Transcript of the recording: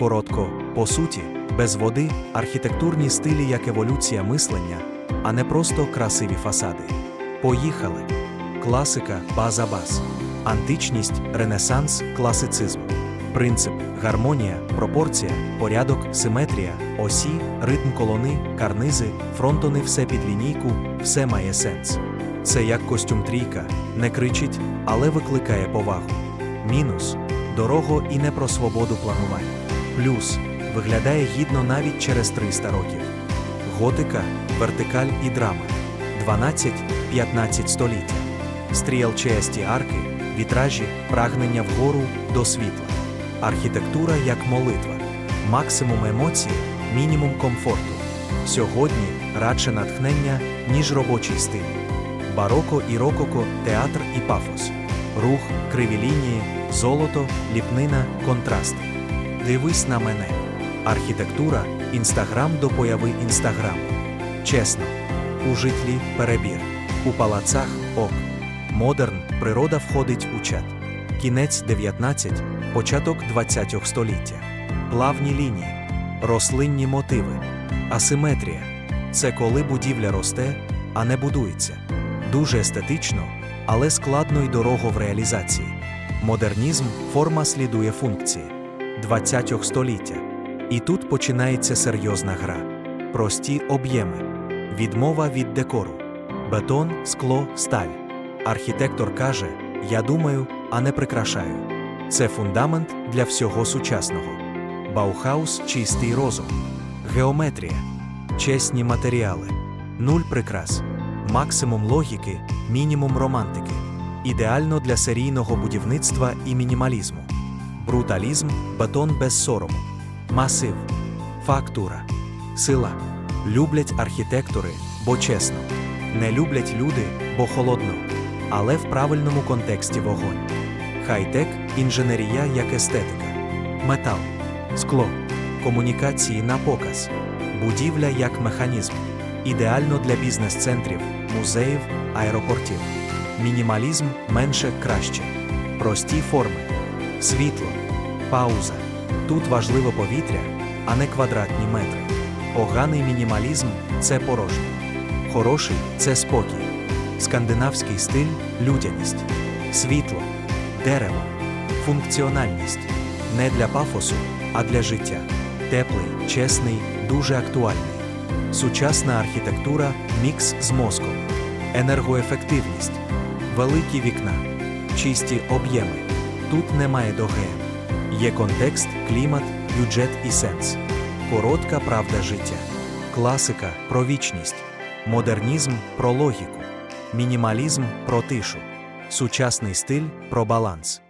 Коротко, по суті, без води архітектурні стилі як еволюція мислення, а не просто красиві фасади. Поїхали. Класика база баз. Античність, ренесанс, класицизм. Принцип гармонія, пропорція, порядок, симетрія, осі, ритм колони, карнизи, фронтони, все під лінійку, все має сенс. Це як костюм трійка, не кричить, але викликає повагу. Мінус дорого і не про свободу планування. Плюс виглядає гідно навіть через 300 років. Готика, вертикаль і драма. 12-15 століття. Стрілчасті арки, вітражі, прагнення вгору до світла. Архітектура як молитва. Максимум емоцій, мінімум комфорту. Сьогодні радше натхнення, ніж робочий стиль. Бароко і рококо, театр і пафос. Рух, криві лінії, золото, ліпнина, контрасти. Дивись на мене. Архітектура, інстаграм до появи інстаграму. Чесно, у житлі перебір, у палацах ок. Модерн, природа входить у чат. Кінець 19, початок 20 століття. Плавні лінії, рослинні мотиви, асиметрія. Це коли будівля росте, а не будується. Дуже естетично, але складно й дорого в реалізації. Модернізм форма слідує функції 20 століття. І тут починається серйозна гра. Прості об'єми, відмова від декору, бетон, скло, сталь. Архітектор каже: Я думаю, а не прикрашаю. Це фундамент для всього сучасного. Баухаус чистий розум, геометрія, чесні матеріали, нуль прикрас, максимум логіки, мінімум романтики. Ідеально для серійного будівництва і мінімалізму. Бруталізм, бетон без сорому, масив, фактура, сила. Люблять архітектори, бо чесно. Не люблять люди, бо холодно, але в правильному контексті вогонь. Хай-тек, інженерія як естетика, метал, скло, комунікації на показ, будівля як механізм, ідеально для бізнес-центрів, музеїв, аеропортів. Мінімалізм менше краще, прості форми, світло, пауза. Тут важливо повітря, а не квадратні метри. Поганий мінімалізм це порожньо. Хороший це спокій. Скандинавський стиль людяність, світло, дерево, функціональність. Не для пафосу, а для життя. Теплий, чесний, дуже актуальний. Сучасна архітектура мікс з мозком, енергоефективність, великі вікна, чисті об'єми. Тут немає доге. Є контекст, клімат, бюджет і сенс. Коротка правда життя. Класика про вічність. Модернізм про логіку. Мінімалізм про тишу. Сучасний стиль про баланс.